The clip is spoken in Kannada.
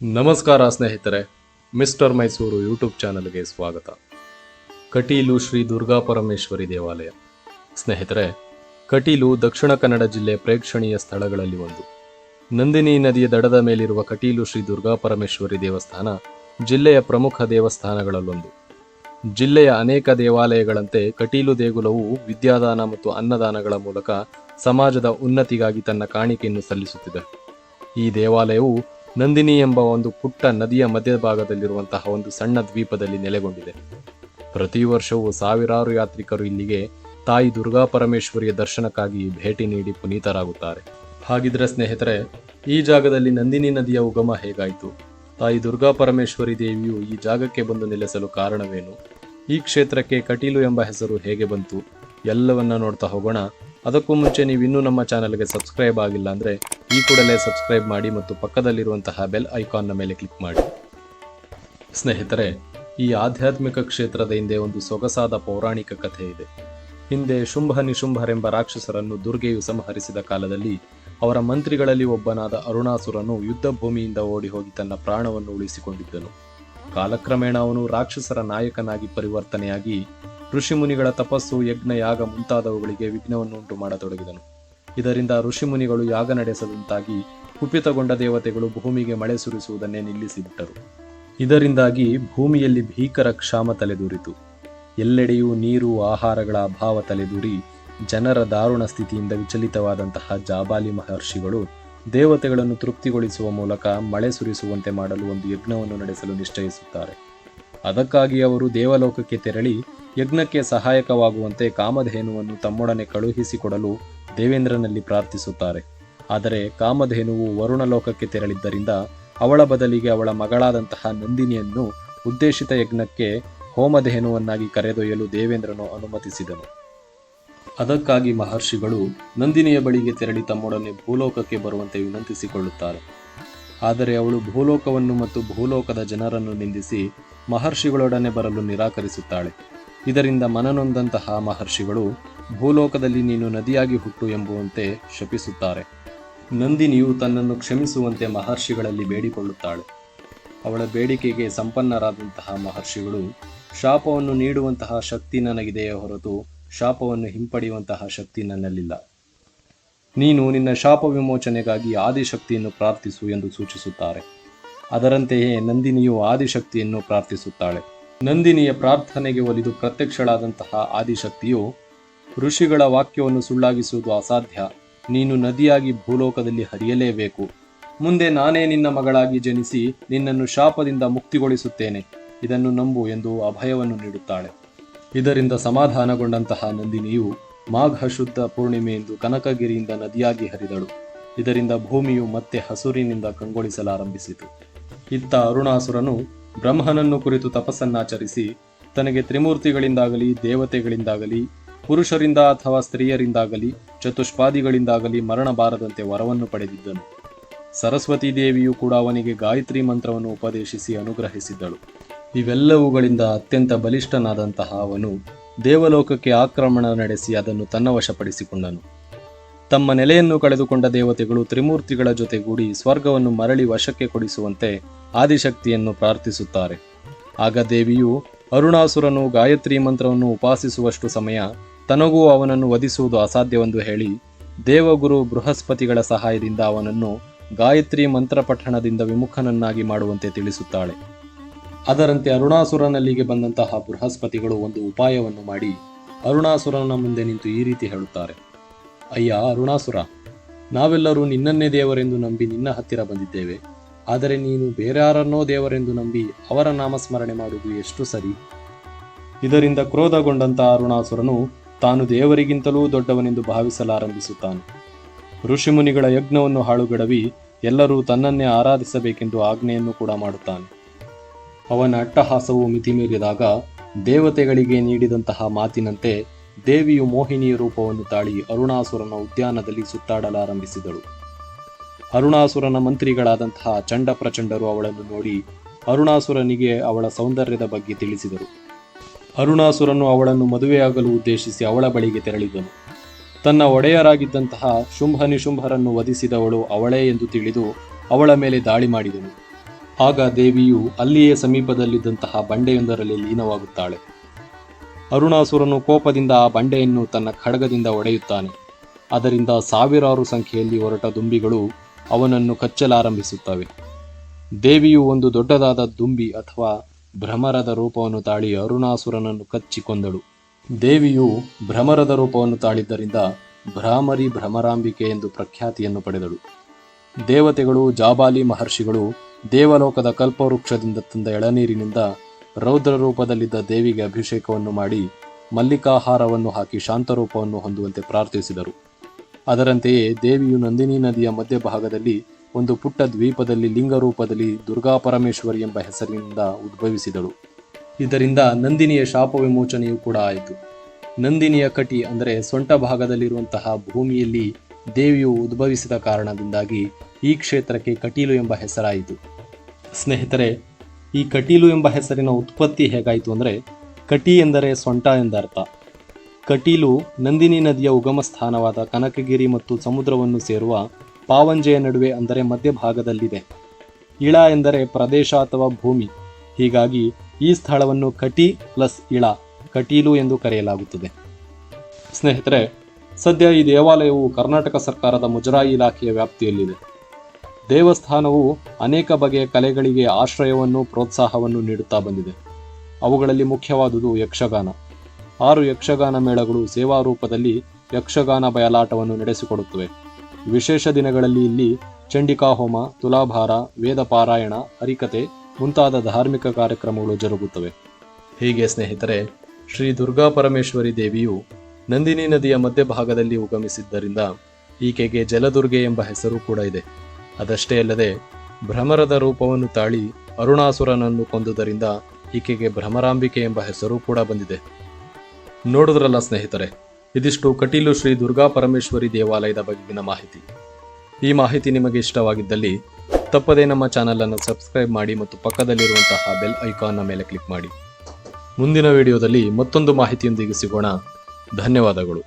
ನಮಸ್ಕಾರ ಸ್ನೇಹಿತರೆ, ಮಿಸ್ಟರ್ ಮೈಸೂರು ಯೂಟ್ಯೂಬ್ ಚಾನಲ್ಗೆ ಸ್ವಾಗತ. ಕಟೀಲು ಶ್ರೀ ದುರ್ಗಾ ಪರಮೇಶ್ವರಿ ದೇವಾಲಯ. ಸ್ನೇಹಿತರೆ, ಕಟೀಲು ದಕ್ಷಿಣ ಕನ್ನಡ ಜಿಲ್ಲೆ ಪ್ರೇಕ್ಷಣೀಯ ಸ್ಥಳಗಳಲ್ಲಿ ಒಂದು. ನಂದಿನಿ ನದಿಯ ದಡದ ಮೇಲಿರುವ ಕಟೀಲು ಶ್ರೀ ದುರ್ಗಾ ಪರಮೇಶ್ವರಿ ದೇವಸ್ಥಾನ ಜಿಲ್ಲೆಯ ಪ್ರಮುಖ ದೇವಸ್ಥಾನಗಳಲ್ಲೊಂದು. ಜಿಲ್ಲೆಯ ಅನೇಕ ದೇವಾಲಯಗಳಂತೆ ಕಟೀಲು ದೇಗುಲವು ವಿದ್ಯಾದಾನ ಮತ್ತು ಅನ್ನದಾನಗಳ ಮೂಲಕ ಸಮಾಜದ ಉನ್ನತಿಗಾಗಿ ತನ್ನ ಕಾಣಿಕೆಯನ್ನು ಸಲ್ಲಿಸುತ್ತಿದೆ. ಈ ದೇವಾಲಯವು ನಂದಿನಿ ಎಂಬ ಒಂದು ಪುಟ್ಟ ನದಿಯ ಮಧ್ಯಭಾಗದಲ್ಲಿರುವಂತಹ ಒಂದು ಸಣ್ಣ ದ್ವೀಪದಲ್ಲಿ ನೆಲೆಗೊಂಡಿದೆ. ಪ್ರತಿ ವರ್ಷವೂ ಸಾವಿರಾರು ಯಾತ್ರಿಕರು ಇಲ್ಲಿಗೆ ತಾಯಿ ದುರ್ಗಾ ಪರಮೇಶ್ವರಿಯ ದರ್ಶನಕ್ಕಾಗಿ ಭೇಟಿ ನೀಡಿ ಪುನೀತರಾಗುತ್ತಾರೆ. ಹಾಗಿದ್ರೆ ಸ್ನೇಹಿತರೆ, ಈ ಜಾಗದಲ್ಲಿ ನಂದಿನಿ ನದಿಯ ಉಗಮ ಹೇಗಾಯಿತು? ತಾಯಿ ದುರ್ಗಾ ಪರಮೇಶ್ವರಿ ದೇವಿಯು ಈ ಜಾಗಕ್ಕೆ ಬಂದು ನೆಲೆಸಲು ಕಾರಣವೇನು? ಈ ಕ್ಷೇತ್ರಕ್ಕೆ ಕಟೀಲು ಎಂಬ ಹೆಸರು ಹೇಗೆ ಬಂತು? ಎಲ್ಲವನ್ನ ನೋಡ್ತಾ ಹೋಗೋಣ. ಅದಕ್ಕೂ ಮುಂಚೆ ನೀವು ಇನ್ನೂ ನಮ್ಮ ಚಾನಲ್ಗೆ ಸಬ್ಸ್ಕ್ರೈಬ್ ಆಗಿಲ್ಲ ಅಂದರೆ ಈ ಕೂಡಲೇ ಸಬ್ಸ್ಕ್ರೈಬ್ ಮಾಡಿ ಮತ್ತು ಪಕ್ಕದಲ್ಲಿರುವಂತಹ ಬೆಲ್ ಐಕಾನ್ನ ಮೇಲೆ ಕ್ಲಿಕ್ ಮಾಡಿ. ಸ್ನೇಹಿತರೆ, ಈ ಆಧ್ಯಾತ್ಮಿಕ ಕ್ಷೇತ್ರದ ಹಿಂದೆ ಒಂದು ಸೊಗಸಾದ ಪೌರಾಣಿಕ ಕಥೆ ಇದೆ. ಹಿಂದೆ ಶುಂಭ ನಿಶುಂಭರೆಂಬ ರಾಕ್ಷಸರನ್ನು ದುರ್ಗೆಯು ಸಂಹರಿಸಿದ ಕಾಲದಲ್ಲಿ ಅವರ ಮಂತ್ರಿಗಳಲ್ಲಿ ಒಬ್ಬನಾದ ಅರುಣಾಸುರನು ಯುದ್ಧ ಭೂಮಿಯಿಂದ ಓಡಿ ಹೋಗಿ ತನ್ನ ಪ್ರಾಣವನ್ನು ಉಳಿಸಿಕೊಂಡಿದ್ದನು. ಕಾಲಕ್ರಮೇಣ ಅವನು ರಾಕ್ಷಸರ ನಾಯಕನಾಗಿ ಪರಿವರ್ತನೆಯಾಗಿ ಋಷಿಮುನಿಗಳ ತಪಸ್ಸು, ಯಜ್ಞ, ಯಾಗ ಮುಂತಾದವುಗಳಿಗೆ ವಿಘ್ನವನ್ನು ಉಂಟು ಮಾಡತೊಡಗಿದನು. ಇದರಿಂದ ಋಷಿಮುನಿಗಳು ಯಾಗ ನಡೆಸದಂತಾಗಿ ಕುಪಿತಗೊಂಡ ದೇವತೆಗಳು ಭೂಮಿಗೆ ಮಳೆ ಸುರಿಸುವುದನ್ನೇ ನಿಲ್ಲಿಸಿಬಿಟ್ಟರು. ಇದರಿಂದಾಗಿ ಭೂಮಿಯಲ್ಲಿ ಭೀಕರ ಕ್ಷಾಮ ತಲೆದೂರಿತು. ಎಲ್ಲೆಡೆಯೂ ನೀರು, ಆಹಾರಗಳ ಅಭಾವ ತಲೆದೂರಿ ಜನರ ದಾರುಣ ಸ್ಥಿತಿಯಿಂದ ವಿಚಲಿತವಾದಂತಹ ಜಾಬಾಲಿ ಮಹರ್ಷಿಗಳು ದೇವತೆಗಳನ್ನು ತೃಪ್ತಿಗೊಳಿಸುವ ಮೂಲಕ ಮಳೆ ಸುರಿಸುವಂತೆ ಮಾಡಲು ಒಂದು ಯಜ್ಞವನ್ನು ನಡೆಸಲು ನಿಶ್ಚಯಿಸುತ್ತಾರೆ. ಅದಕ್ಕಾಗಿ ಅವರು ದೇವಲೋಕಕ್ಕೆ ತೆರಳಿ ಯಜ್ಞಕ್ಕೆ ಸಹಾಯಕವಾಗುವಂತೆ ಕಾಮಧೇನುವನ್ನು ತಮ್ಮೊಡನೆ ಕಳುಹಿಸಿಕೊಡಲು ದೇವೇಂದ್ರನಲ್ಲಿ ಪ್ರಾರ್ಥಿಸುತ್ತಾರೆ. ಆದರೆ ಕಾಮಧೇನುವು ವರುಣಲೋಕಕ್ಕೆ ತೆರಳಿದ್ದರಿಂದ ಅವಳ ಬದಲಿಗೆ ಅವಳ ಮಗಳಾದಂತಹ ನಂದಿನಿಯನ್ನು ಉದ್ದೇಶಿತ ಯಜ್ಞಕ್ಕೆ ಹೋಮಧೇನುವನ್ನಾಗಿ ಕರೆದೊಯ್ಯಲು ದೇವೇಂದ್ರನು ಅನುಮತಿಸಿದನು. ಅದಕ್ಕಾಗಿ ಮಹರ್ಷಿಗಳು ನಂದಿನಿಯ ಬಳಿಗೆ ತೆರಳಿ ತಮ್ಮೊಡನೆ ಭೂಲೋಕಕ್ಕೆ ಬರುವಂತೆ ವಿನಂತಿಸಿಕೊಳ್ಳುತ್ತಾರೆ. ಆದರೆ ಅವಳು ಭೂಲೋಕವನ್ನು ಮತ್ತು ಭೂಲೋಕದ ಜನರನ್ನು ನಿಂದಿಸಿ ಮಹರ್ಷಿಗಳೊಡನೆ ಬರಲು ನಿರಾಕರಿಸುತ್ತಾಳೆ. ಇದರಿಂದ ಮನನೊಂದಂತಹ ಮಹರ್ಷಿಗಳು, ಭೂಲೋಕದಲ್ಲಿ ನೀನು ನದಿಯಾಗಿ ಹುಟ್ಟು ಎಂಬುವಂತೆ ಶಪಿಸುತ್ತಾರೆ. ನಂದಿನಿಯು ತನ್ನನ್ನು ಕ್ಷಮಿಸುವಂತೆ ಮಹರ್ಷಿಗಳಲ್ಲಿ ಬೇಡಿಕೊಳ್ಳುತ್ತಾಳೆ. ಅವಳ ಬೇಡಿಕೆಗೆ ಸಂಪನ್ನರಾದಂತಹ ಮಹರ್ಷಿಗಳು, ಶಾಪವನ್ನು ನೀಡುವಂತಹ ಶಕ್ತಿ ನನಗಿದೆಯೇ ಹೊರತು ಶಾಪವನ್ನು ಹಿಂಪಡೆಯುವಂತಹ ಶಕ್ತಿ ನನ್ನಲ್ಲಿಲ್ಲ. ನೀನು ನಿನ್ನ ಶಾಪ ವಿಮೋಚನೆಗಾಗಿ ಆದಿಶಕ್ತಿಯನ್ನು ಪ್ರಾರ್ಥಿಸು ಎಂದು ಸೂಚಿಸುತ್ತಾರೆ. ಅದರಂತೆಯೇ ನಂದಿನಿಯು ಆದಿಶಕ್ತಿಯನ್ನು ಪ್ರಾರ್ಥಿಸುತ್ತಾಳೆ. ನಂದಿನಿಯ ಪ್ರಾರ್ಥನೆಗೆ ಒಲಿದು ಪ್ರತ್ಯಕ್ಷಳಾದಂತಹ ಆದಿಶಕ್ತಿಯು ಋಷಿಗಳ ವಾಕ್ಯವನ್ನು ಸುಳ್ಳಾಗಿಸುವುದು ಅಸಾಧ್ಯ. ನೀನು ನದಿಯಾಗಿ ಭೂಲೋಕದಲ್ಲಿ ಹರಿಯಲೇಬೇಕು. ಮುಂದೆ ನಾನೇ ನಿನ್ನ ಮಗಳಾಗಿ ಜನಿಸಿ ನಿನ್ನನ್ನು ಶಾಪದಿಂದ ಮುಕ್ತಿಗೊಳಿಸುತ್ತೇನೆ. ಇದನ್ನು ನಂಬು ಎಂದು ಅಭಯವನ್ನು ನೀಡುತ್ತಾಳೆ. ಇದರಿಂದ ಸಮಾಧಾನಗೊಂಡಂತಹ ನಂದಿನಿಯು ಮಾಘ ಶುದ್ಧ ಪೂರ್ಣಿಮೆ ಎಂದು ಕನಕಗಿರಿಯಿಂದ ನದಿಯಾಗಿ ಹರಿದಳು. ಇದರಿಂದ ಭೂಮಿಯು ಮತ್ತೆ ಹಸುರಿನಿಂದ ಕಂಗೊಳಿಸಲಾರಂಭಿಸಿತು. ಇತ್ತ ಅರುಣಾಸುರನು ಬ್ರಹ್ಮನನ್ನು ಕುರಿತು ತಪಸ್ಸನ್ನಾಚರಿಸಿ ತನಗೆ ತ್ರಿಮೂರ್ತಿಗಳಿಂದಾಗಲಿ, ದೇವತೆಗಳಿಂದಾಗಲಿ, ಪುರುಷರಿಂದ ಅಥವಾ ಸ್ತ್ರೀಯರಿಂದಾಗಲಿ, ಚತುಷ್ಪಾದಿಗಳಿಂದಾಗಲಿ ಮರಣ ಬಾರದಂತೆ ವರವನ್ನು ಪಡೆದಿದ್ದನು. ಸರಸ್ವತೀ ದೇವಿಯು ಕೂಡ ಅವನಿಗೆ ಗಾಯತ್ರಿ ಮಂತ್ರವನ್ನು ಉಪದೇಶಿಸಿ ಅನುಗ್ರಹಿಸಿದ್ದಳು. ಇವೆಲ್ಲವುಗಳಿಂದ ಅತ್ಯಂತ ಬಲಿಷ್ಠನಾದಂತಹ ಅವನು ದೇವಲೋಕಕ್ಕೆ ಆಕ್ರಮಣ ನಡೆಸಿ ಅದನ್ನು ತನ್ನ ವಶಪಡಿಸಿಕೊಂಡನು ತಮ್ಮ ನೆಲೆಯನ್ನು ಕಳೆದುಕೊಂಡ ದೇವತೆಗಳು ತ್ರಿಮೂರ್ತಿಗಳ ಜೊತೆಗೂಡಿ ಸ್ವರ್ಗವನ್ನು ಮರಳಿ ವಶಕ್ಕೆ ಕೊಡಿಸುವಂತೆ ಆದಿಶಕ್ತಿಯನ್ನು ಪ್ರಾರ್ಥಿಸುತ್ತಾರೆ. ಆಗ ದೇವಿಯು ಅರುಣಾಸುರನು ಗಾಯತ್ರಿ ಮಂತ್ರವನ್ನು ಉಪಾಸಿಸುವಷ್ಟು ಸಮಯ ತನಗೂ ಅವನನ್ನು ವಧಿಸುವುದು ಅಸಾಧ್ಯವೆಂದು ಹೇಳಿ ದೇವಗುರು ಬೃಹಸ್ಪತಿಗಳ ಸಹಾಯದಿಂದ ಅವನನ್ನು ಗಾಯತ್ರಿ ಮಂತ್ರ ಪಠಣದಿಂದ ವಿಮುಖನನ್ನಾಗಿ ಮಾಡುವಂತೆ ತಿಳಿಸುತ್ತಾಳೆ. ಅದರಂತೆ ಅರುಣಾಸುರನಲ್ಲಿಗೆ ಬಂದಂತಹ ಬೃಹಸ್ಪತಿಗಳು ಒಂದು ಉಪಾಯವನ್ನು ಮಾಡಿ ಅರುಣಾಸುರನ ಮುಂದೆ ನಿಂತು ಈ ರೀತಿ ಹೇಳುತ್ತಾರೆ. ಅಯ್ಯ ಅರುಣಾಸುರ, ನಾವೆಲ್ಲರೂ ನಿನ್ನನ್ನೇ ದೇವರೆಂದು ನಂಬಿ ನಿನ್ನ ಹತ್ತಿರ ಬಂದಿದ್ದೇವೆ. ಆದರೆ ನೀನು ಬೇರ್ಯಾರನ್ನೋ ದೇವರೆಂದು ನಂಬಿ ಅವರ ನಾಮಸ್ಮರಣೆ ಮಾಡುವುದು ಎಷ್ಟು ಸರಿ? ಇದರಿಂದ ಕ್ರೋಧಗೊಂಡಂತಹ ಅರುಣಾಸುರನು ತಾನು ದೇವರಿಗಿಂತಲೂ ದೊಡ್ಡವನೆಂದು ಭಾವಿಸಲಾರಂಭಿಸುತ್ತಾನೆ. ಋಷಿಮುನಿಗಳ ಯಜ್ಞವನ್ನು ಹಾಳುಗಡವಿ ಎಲ್ಲರೂ ತನ್ನನ್ನೇ ಆರಾಧಿಸಬೇಕೆಂದು ಆಜ್ಞೆಯನ್ನು ಕೂಡ ಮಾಡುತ್ತಾನೆ. ಅವನ ಅಟ್ಟಹಾಸವು ಮಿತಿಮೀರಿದಾಗ ದೇವತೆಗಳಿಗೆ ನೀಡಿದಂತಹ ಮಾತಿನಂತೆ ದೇವಿಯು ಮೋಹಿನಿಯ ರೂಪವನ್ನು ತಾಳಿ ಅರುಣಾಸುರನ ಉದ್ಯಾನದಲ್ಲಿ ಸುತ್ತಾಡಲಾರಂಭಿಸಿದಳು. ಅರುಣಾಸುರನ ಮಂತ್ರಿಗಳಾದಂತಹ ಚಂಡ ಪ್ರಚಂಡರು ಅವಳನ್ನು ನೋಡಿ ಅರುಣಾಸುರನಿಗೆ ಅವಳ ಸೌಂದರ್ಯದ ಬಗ್ಗೆ ತಿಳಿಸಿದರು. ಅರುಣಾಸುರನು ಅವಳನ್ನು ಮದುವೆಯಾಗಲು ಉದ್ದೇಶಿಸಿ ಅವಳ ಬಳಿಗೆ ತೆರಳಿದನು. ತನ್ನ ಒಡೆಯರಾಗಿದ್ದಂತಹ ಶುಂಭ ನಿಶುಂಭರನ್ನು ವಧಿಸಿದವಳು ಅವಳೇ ಎಂದು ತಿಳಿದು ಅವಳ ಮೇಲೆ ದಾಳಿ ಮಾಡಿದನು. ಆಗ ದೇವಿಯು ಅಲ್ಲಿಯೇ ಸಮೀಪದಲ್ಲಿದ್ದಂತಹ ಬಂಡೆಯೊಂದರಲ್ಲಿ ಲೀನವಾಗುತ್ತಾಳೆ. ಅರುಣಾಸುರನು ಕೋಪದಿಂದ ಆ ಬಂಡೆಯನ್ನು ತನ್ನ ಖಡಗದಿಂದ ಒಡೆಯುತ್ತಾನೆ. ಅದರಿಂದ ಸಾವಿರಾರು ಸಂಖ್ಯೆಯಲ್ಲಿ ಹೊರಟ ದುಂಬಿಗಳು ಅವನನ್ನು ಕಚ್ಚಲಾರಂಭಿಸುತ್ತವೆ. ದೇವಿಯು ಒಂದು ದೊಡ್ಡದಾದ ದುಂಬಿ ಅಥವಾ ಭ್ರಮರದ ರೂಪವನ್ನು ತಾಳಿ ಅರುಣಾಸುರನನ್ನು ಕಚ್ಚಿಕೊಂದಳು ದೇವಿಯು ಭ್ರಮರದ ರೂಪವನ್ನು ತಾಳಿದ್ದರಿಂದ ಭ್ರಾಮರಿ ಭ್ರಮರಾಂಬಿಕೆ ಎಂದು ಪ್ರಖ್ಯಾತಿಯನ್ನು ಪಡೆದಳು. ದೇವತೆಗಳು, ಜಾಬಾಲಿ ಮಹರ್ಷಿಗಳು ದೇವಲೋಕದ ಕಲ್ಪವೃಕ್ಷದಿಂದ ತಂದ ಎಳನೀರಿನಿಂದ ರೌದ್ರ ರೂಪದಲ್ಲಿದ್ದ ದೇವಿಗೆ ಅಭಿಷೇಕವನ್ನು ಮಾಡಿ ಮಲ್ಲಿಕಾಹಾರವನ್ನು ಹಾಕಿ ಶಾಂತರೂಪವನ್ನು ಹೊಂದುವಂತೆ ಪ್ರಾರ್ಥಿಸಿದರು. ಅದರಂತೆಯೇ ದೇವಿಯು ನಂದಿನಿ ನದಿಯ ಮಧ್ಯಭಾಗದಲ್ಲಿ ಒಂದು ಪುಟ್ಟ ದ್ವೀಪದಲ್ಲಿ ಲಿಂಗ ರೂಪದಲ್ಲಿ ದುರ್ಗಾ ಪರಮೇಶ್ವರಿ ಎಂಬ ಹೆಸರಿನಿಂದ ಉದ್ಭವಿಸಿದಳು. ಇದರಿಂದ ನಂದಿನಿಯ ಶಾಪ ವಿಮೋಚನೆಯೂ ಕೂಡ ಆಯಿತು. ನಂದಿನಿಯ ಕಟಿ ಅಂದರೆ ಸೊಂಟ ಭಾಗದಲ್ಲಿರುವಂತಹ ಭೂಮಿಯಲ್ಲಿ ದೇವಿಯು ಉದ್ಭವಿಸಿದ ಕಾರಣದಿಂದಾಗಿ ಈ ಕ್ಷೇತ್ರಕ್ಕೆ ಕಟೀಲು ಎಂಬ ಹೆಸರಾಯಿತು. ಸ್ನೇಹಿತರೆ ಈ ಕಟೀಲು ಎಂಬ ಹೆಸರಿನ ಉತ್ಪತ್ತಿ ಹೇಗಾಯಿತು ಅಂದರೆ ಕಟಿ ಎಂದರೆ ಸೊಂಟ ಎಂದರ್ಥ. ಕಟೀಲು ನಂದಿನಿ ನದಿಯ ಉಗಮ ಸ್ಥಾನವಾದ ಕನಕಗಿರಿ ಮತ್ತು ಸಮುದ್ರವನ್ನು ಸೇರುವ ಪಾವಂಜೆಯ ನಡುವೆ ಅಂದರೆ ಮಧ್ಯಭಾಗದಲ್ಲಿದೆ. ಇಳ ಎಂದರೆ ಪ್ರದೇಶ ಅಥವಾ ಭೂಮಿ. ಹೀಗಾಗಿ ಈ ಸ್ಥಳವನ್ನು ಕಟಿ ಪ್ಲಸ್ ಇಳ, ಕಟೀಲು ಎಂದು ಕರೆಯಲಾಗುತ್ತದೆ. ಸ್ನೇಹಿತರೆ, ಸದ್ಯ ಈ ದೇವಾಲಯವು ಕರ್ನಾಟಕ ಸರ್ಕಾರದ ಮುಜರಾಯಿ ಇಲಾಖೆಯ ವ್ಯಾಪ್ತಿಯಲ್ಲಿದೆ. ದೇವಸ್ಥಾನವು ಅನೇಕ ಬಗೆಯ ಕಲೆಗಳಿಗೆ ಆಶ್ರಯವನ್ನು, ಪ್ರೋತ್ಸಾಹವನ್ನು ನೀಡುತ್ತಾ ಬಂದಿದೆ. ಅವುಗಳಲ್ಲಿ ಮುಖ್ಯವಾದುದು ಯಕ್ಷಗಾನ. ಆರು ಯಕ್ಷಗಾನ ಮೇಳಗಳು ಸೇವಾ ರೂಪದಲ್ಲಿ ಯಕ್ಷಗಾನ ಬಯಲಾಟವನ್ನು ನಡೆಸಿಕೊಡುತ್ತವೆ. ವಿಶೇಷ ದಿನಗಳಲ್ಲಿ ಇಲ್ಲಿ ಚಂಡಿಕಾ ಹೋಮ, ತುಲಾಭಾರ, ವೇದ ಪಾರಾಯಣ ಹರಿಕತೆ ಮುಂತಾದ ಧಾರ್ಮಿಕ ಕಾರ್ಯಕ್ರಮಗಳು ಜರುಗುತ್ತವೆ. ಹೀಗೆ ಸ್ನೇಹಿತರೆ, ಶ್ರೀ ದುರ್ಗಾ ಪರಮೇಶ್ವರಿ ದೇವಿಯು ನಂದಿನಿ ನದಿಯ ಮಧ್ಯಭಾಗದಲ್ಲಿ ಉಗಮಿಸಿದ್ದರಿಂದ ಈಕೆಗೆ ಜಲದುರ್ಗೆ ಎಂಬ ಹೆಸರು ಕೂಡ ಇದೆ. ಅದಷ್ಟೇ ಅಲ್ಲದೆ ಭ್ರಮರದ ರೂಪವನ್ನು ತಾಳಿ ಅರುಣಾಸುರನನ್ನು ಕೊಂದುದರಿಂದ ಈಕೆಗೆ ಭ್ರಮರಾಂಬಿಕೆ ಎಂಬ ಹೆಸರು ಕೂಡ ಬಂದಿದೆ. ನೋಡಿದ್ರಲ್ಲ ಸ್ನೇಹಿತರೆ, ಇದಿಷ್ಟು ಕಟೀಲು ಶ್ರೀ ದುರ್ಗಾ ಪರಮೇಶ್ವರಿ ದೇವಾಲಯದ ಬಗೆಗಿನ ಮಾಹಿತಿ. ಈ ಮಾಹಿತಿ ನಿಮಗೆ ಇಷ್ಟವಾಗಿದ್ದಲ್ಲಿ ತಪ್ಪದೇ ನಮ್ಮ ಚಾನಲನ್ನು ಸಬ್ಸ್ಕ್ರೈಬ್ ಮಾಡಿ ಮತ್ತು ಪಕ್ಕದಲ್ಲಿರುವಂತಹ ಬೆಲ್ ಐಕಾನ್ನ ಮೇಲೆ ಕ್ಲಿಕ್ ಮಾಡಿ. ಮುಂದಿನ ವಿಡಿಯೋದಲ್ಲಿ ಮತ್ತೊಂದು ಮಾಹಿತಿಯೊಂದಿಗೆ ಸಿಗೋಣ. ಧನ್ಯವಾದಗಳು.